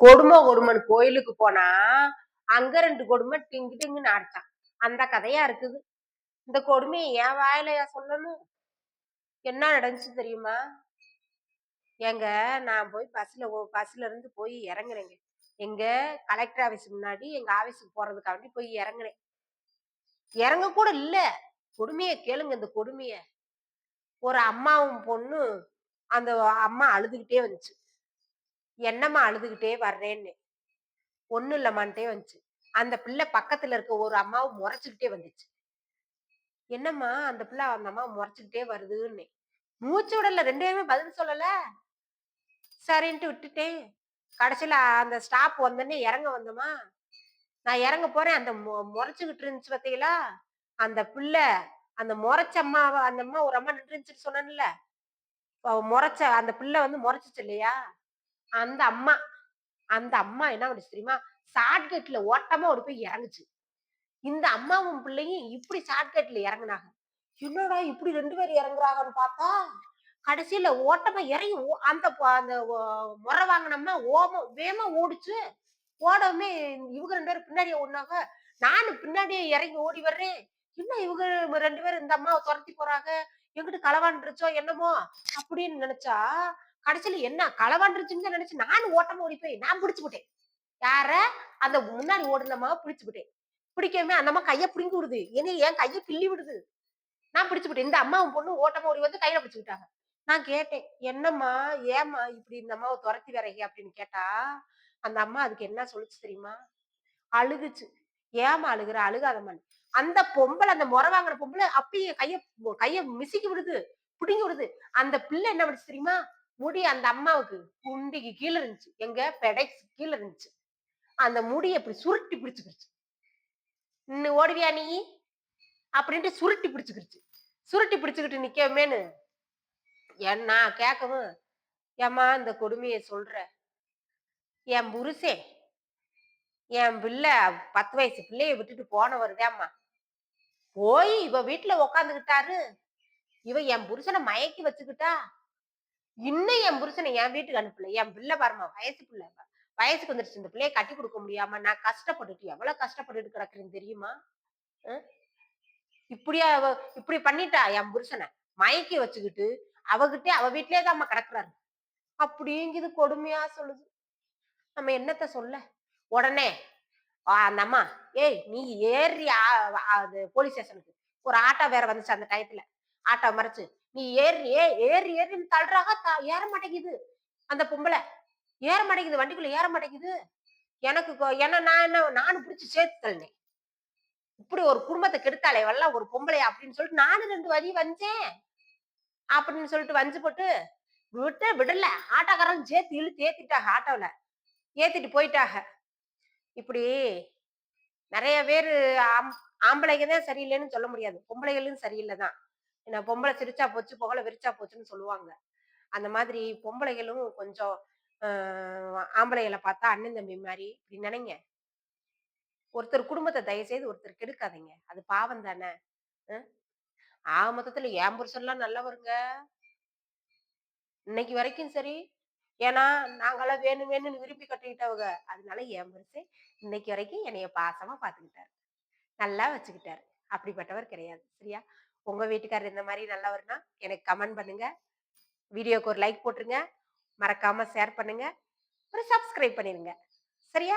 கொடுமை கொடுமன் கோயிலுக்கு போனா அங்க ரெண்டு கொடுமை டிங்கு டிங்குன்னு அடிச்சான் அந்த கதையா இருக்குது. இந்த கொடுமையை என் வாயிலையா சொல்லணும். என்ன நடந்துச்சு தெரியுமா? எங்க நான் போய் பஸ்ல பஸ்ல இருந்து போய் இறங்குறேங்க எங்க கலெக்டர் ஆபீஸ் முன்னாடி எங்க ஆபீஸுக்கு போறதுக்காண்டி போய் இறங்குனேன். இறங்க கூட இல்ல. கொடுமைய கேளுங்க இந்த கொடுமைய. ஒரு அம்மாவும் பொண்ணு அந்த அம்மா அழுதுகிட்டே வந்துச்சு. என்னம்மா அழுதுகிட்டே வர்றேன்னு. ஒன்னும் இல்லம்மான்ட்டே வந்துச்சு. அந்த பிள்ளை பக்கத்துல இருக்க ஒரு அம்மாவும் முறைச்சுக்கிட்டே வந்துச்சு. என்னம்மா அந்த பிள்ளை அந்த அம்மா முறைச்சுக்கிட்டே வருதுன்னு. மூச்சு விடல ரெண்டு பேருமே பதில் சொல்லல. சரின்ட்டு விட்டுட்டேன். கடைசியில அந்த ஸ்டாப் வந்தோடனே இறங்க வந்தோமா? நான் இறங்க போறேன். அந்த முறைச்சுக்கிட்டு இருந்துச்சு பார்த்தீங்களா அந்த பிள்ளை அந்த முறைச்ச அம்மா அந்த அம்மா ஒரு அம்மா நின்றுச்சுன்னு சொன்னேன்ல. முறைச்ச அந்த பிள்ளை வந்து முறைச்சிச்சு இல்லையா? அந்த அம்மா அந்த அம்மா என்ன பண்ணுச்சு தெரியுமா? ஷார்ட்கட்ல ஓட்டமா ஓடி போய் இறங்குச்சு. இந்த அம்மாவும் பிள்ளையும் இப்படி ஷார்ட்கட்ல இறங்குனாங்க. என்னடா இப்படி ரெண்டு பேரும் இறங்குறாங்கன்னு பார்த்தா கடைசியில ஓட்டமா இறங்கி அந்த அந்த முறை வாங்கினோம்னா ஓம வேமா ஓடிச்சு. ஓடவுமே இவங்க ரெண்டு பேரும் பின்னாடியே ஓடினாங்க. நானும் பின்னாடியே இறங்கி ஓடி வர்றேன். என்ன இவங்க ரெண்டு பேரும் இந்த அம்மாவை துரத்தி போறாங்க? எங்கிட்டு களவாண்டுருச்சோ என்னமோ? அப்படின்னு நினைச்சா கடைசியில என்ன களவாண்டுருச்சுன்னு நினைச்சு நானும் ஓட்டமா ஓடி போய் நான் பிடிச்சு போட்டேன். யார? அந்த முன்னாடி ஓடுனமா பிடிச்சு விட்டேன் பிடிக்கவே அந்த அம்மா கைய பிடிங்கி விடுது. என்ன என் கையை கிள்ளி விடுது. நான் பிடிச்சு விட்டேன் இந்த அம்மாவும் பொண்ணு ஓட்டமா ஓடி வந்து கையில பிடிச்சுக்கிட்டாங்க நான் கேட்டேன் என்னம்மா ஏம்மா இப்படி இந்த அம்மாவை துரத்தி விறகி அப்படின்னு கேட்டா அந்த அம்மா அதுக்கு என்ன சொல்லுச்சு தெரியுமா? அழுகுச்சு. ஏமா அழுகுற? அழுகாதம்மான்னு அந்த பொம்பளை அந்த முறை வாங்குற பொம்பளை அப்படியே கைய கைய மிசிக்கி விடுது பிடிங்கி விடுது. அந்த பிள்ளை என்ன பண்ணுச்சு தெரியுமா? முடி அந்த அம்மாவுக்கு குண்டிக்கு கீழே இருந்துச்சு. எங்க பெடைக்கு கீழே இருந்துச்சு. அந்த முடி இப்படி சுருட்டி பிடிச்சுக்கிடுச்சு இன்னும் ஓடுவியா நீ? அப்படின்ட்டு சுருட்டி பிடிச்சுக்கிடுச்சு சுருட்டி பிடிச்சுக்கிட்டு நிக்கமேனு என்ன கேட்கவும் ஏம்மா இந்த கொடுமையை சொல்ற? என் புருஷே என் பிள்ளை பத்து வயசு பிள்ளைய விட்டுட்டு போன வருதேம்மா. போய் இவ வீட்டுல உக்காந்துக்கிட்டாரு. இவ என் புருஷனை மயக்கி வச்சுக்கிட்டா இன்னும் என் புருஷனை என் வீட்டுக்கு அனுப்பல. என் பிள்ளை பாருமா வயசு பிள்ளை வயசுக்கு வந்துருச்சு. இந்த பிள்ளைய கட்டி கொடுக்க முடியாம நான் கஷ்டப்பட்டுட்டு எவ்வளவு கஷ்டப்பட்டுட்டு கிடக்குறேன்னு தெரியுமா? இப்படியா இப்படி பண்ணிட்டா என் புருஷனை. மயக்கி வச்சுக்கிட்டு அவகிட்டே அவ வீட்லயே தான் கிடக்குறாரு. அப்படிங்குது கொடுமையா சொல்லுது. நம்ம என்னத்த சொல்ல? உடனே அந்த அம்மா ஏய் நீ ஏறி அது போலீஸ் ஸ்டேஷனுக்கு ஒரு ஆட்டோ வேற வந்துச்சு அந்த டயத்துல ஆட்டோ மறைச்சு நீ ஏறி ஏ ஏறி ஏறி தள்ளுறாங்க. ஏற மாட்டேங்குது அந்த பொம்பளை. ஏற மாட்டேங்குது வண்டிக்குள்ள ஏற மாட்டேங்குது எனக்கு என்ன நான் என்ன நானும் பிடிச்சி சேர்த்து தள்ளினேன். இப்படி ஒரு குடும்பத்தை கெடுத்தாலே வரல ஒரு பொம்பளை அப்படின்னு சொல்லிட்டு நானும் ரெண்டு வரி வந்தேன். அப்படின்னு சொல்லிட்டு வஞ்சு போட்டு விட்டு விடல. ஆட்டோக்காரன் சேர்த்து இழுத்து ஏத்திட்டாங்க ஆட்டோல. ஏத்திட்டு போயிட்டாங்க. இப்படி நிறைய பேர் ஆம்பளைங்க தான் சரியில்லைன்னு சொல்ல முடியாது. பொம்பளைகளும் சரியில்லை தான் என்ன பொம்பளை சிரிச்சா போச்சு புகழ விரிச்சா போச்சுன்னு சொல்லுவாங்க. அந்த மாதிரி பொம்பளைகளும் கொஞ்சம் ஆம்பளைகளை பார்த்தா அண்ணன் தம்பி மாதிரி இப்படி நினைங்க. ஒருத்தர் குடும்பத்தை தயவு செய்து ஒருத்தர் கெடுக்காதீங்க. அது பாவம் தானே? ஆக மொத்தத்துல ஏன் புருஷன்லாம் நல்லவருங்க. இன்னைக்கு வரைக்கும் சரி. ஏன்னா நாங்களாம் வேணும் வேணும்னு விரும்பி கட்டிக்கிட்டவங்க. அதனால என் புருஷன் இன்னைக்கு வரைக்கும் என்னைய பாசமா பாத்துக்கிட்டாரு நல்லா வச்சுக்கிட்டாரு. அப்படிப்பட்டவர் கிடையாது. சரியா? உங்க வீட்டுக்காரர் இந்த மாதிரி நல்லவர்னா எனக்கு கமெண்ட் பண்ணுங்க. வீடியோக்கு ஒரு லைக் போட்டுருங்க. மறக்காம ஷேர் பண்ணுங்க. ஒரு சப்ஸ்கிரைப் பண்ணிருங்க. சரியா?